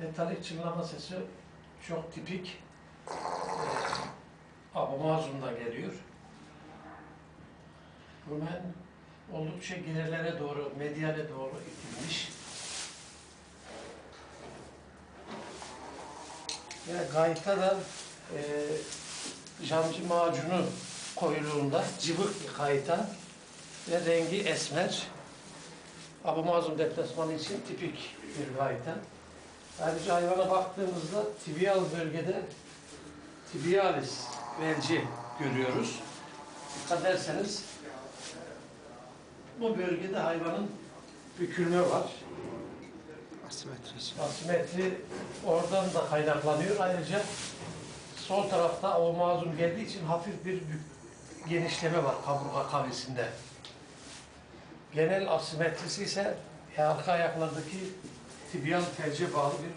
metalik çınlama sesi çok tipik. Ee, Abamazun'da geliyor. Rumen oldukça girilere doğru, medyale doğru itilmiş. Ve gayta da e, camcı macunu koyuluğunda cıvık bir gayta ve rengi esmer. Abamazun deplasmanı için tipik bir gayta. Ayrıca hayvana baktığımızda tibial bölgede tibialis velci görüyoruz. Dikkat ederseniz bu bölgede hayvanın bükülme var. Asimetri. Asimetri oradan da kaynaklanıyor. Ayrıca sol tarafta o mazlum geldiği için hafif bir genişleme var kaburga kavisinde. Genel asimetrisi ise arka ayaklardaki tibial felce bağlı bir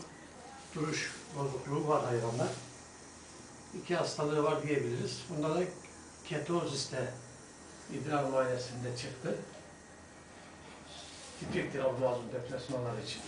duruş bozukluğu var hayvanda. İki hastalığı var diyebiliriz. Bunda da ketozis de idrar muayenesinde çıktı. Tipiktir mazlum deplasmanlar için.